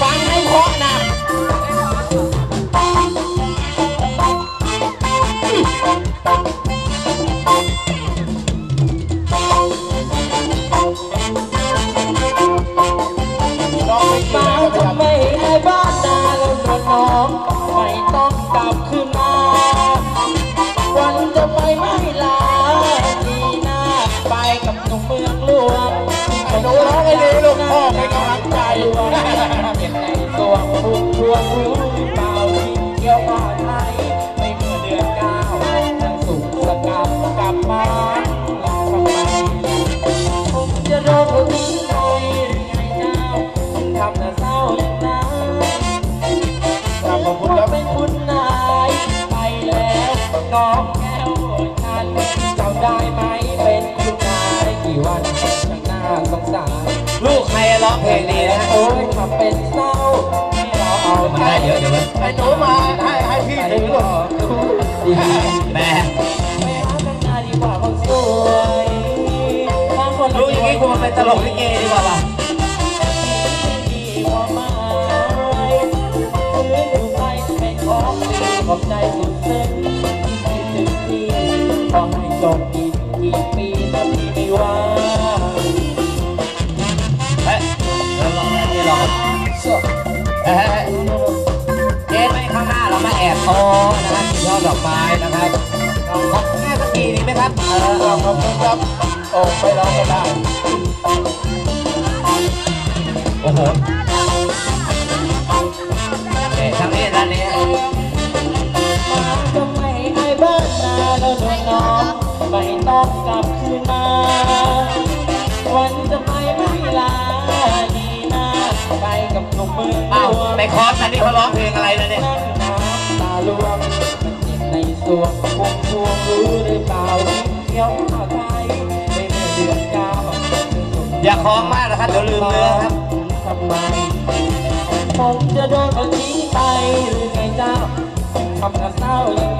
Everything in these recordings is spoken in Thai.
ฟังให้เพราะนะลองไปกินมาแล้วก็ทำไมให้บ้านนาเราเดินน้อง ไม่ต้องกลับคืนมา ไปกับหนุ่มเมืองหลวงหนูร้องให้ดีลูกพ่อเป็นกำลังใจเห็นในสวงพุ่งพวงรู้หรือเปล่าที่เกี่ยวผ้าไทยไม่เมื่อเดือนเก้าทั้งสุขสกัดกลับมาทำไมผมจะรอคนนี้ไงไงเจ้าผมทำแต่เศร้าอย่างนั้นครับขอบคุณว่าครับเป็นคุณนายไปแล้วน้องแก้วฉันจำได้ไหมเป็น วันช่างน่าสงสารลูกใครร้องเพลงนี้นะฮะโอ้ยทำเป็นเศร้าให้เราเอามันได้เยอะเดี๋ยวมันไอ้หนูมาให้ให้พี่ถือลูกดีแม่ไม่หากันนาดีกว่าคนสวยบางคนรู้อย่างนี้กูมาเป็นตลกลิเกดีกว่าว่ะดีความหมายซื้ออยู่ไปเป็นของดีขอบใจสุดซึ้งที่คิดถึงพี่ขอให้จบ ดอกไม้นะครับเราขอแค่สักทีนี้ไหมครับเออเอาขอบคุณครับโอ้ไปร้องก็ได้โอ้โหเอ๊ะทางนี้ด้านนี้มาทำไมไอ้บ้านนาเราโดนน้องไม่ต้องกลับคืนมา วันจะไปไม่ลาดีนะไปกับหนุ่มเมืองอ้าวหลวงในคอร์สอันนี้เขาร้องเพลงอะไรนะเนี่ยนั่งน้ำตาลวงมันเจ็บใน สวงพวงพวงรู้หรือเปล่าเที่ยวข้าวไทยไม่เมื่อเดือนเก้าอย่าคล้องมากนะครับเดี๋ยวลืมเนื้อครับทำไมผมจะโดนเขาทิ้งไปหรือไงเจ้าทำกับเศร้าอย่าง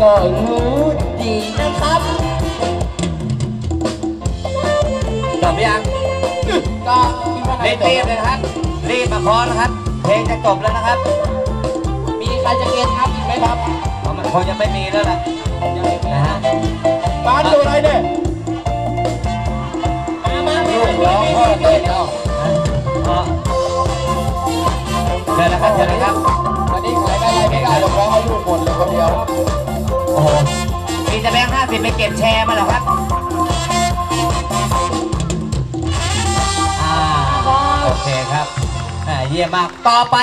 ก็รู้ดีนะครับจบยังก็คิดว่ารีบรีบเลยนะครับ รีบมาคอร์สนะครับ เพลงจะจบแล้วนะครับ มีใครจะเกณฑ์ทับอีกไหมครับเพราะมันคงจะไม่มีแล้วล่ะยังไม่มีนะนะฮะฮะบ้านดูอะไรเนี่ยมามาลูกร้องพ่อเต้นเอาอ๋อเชิญนะครับเชิญนะครับ แต่แบงค์ห้าสิบไปเก็บแชร์มาหรอครับโอเคครับเยี่ยมมาก ต่อไป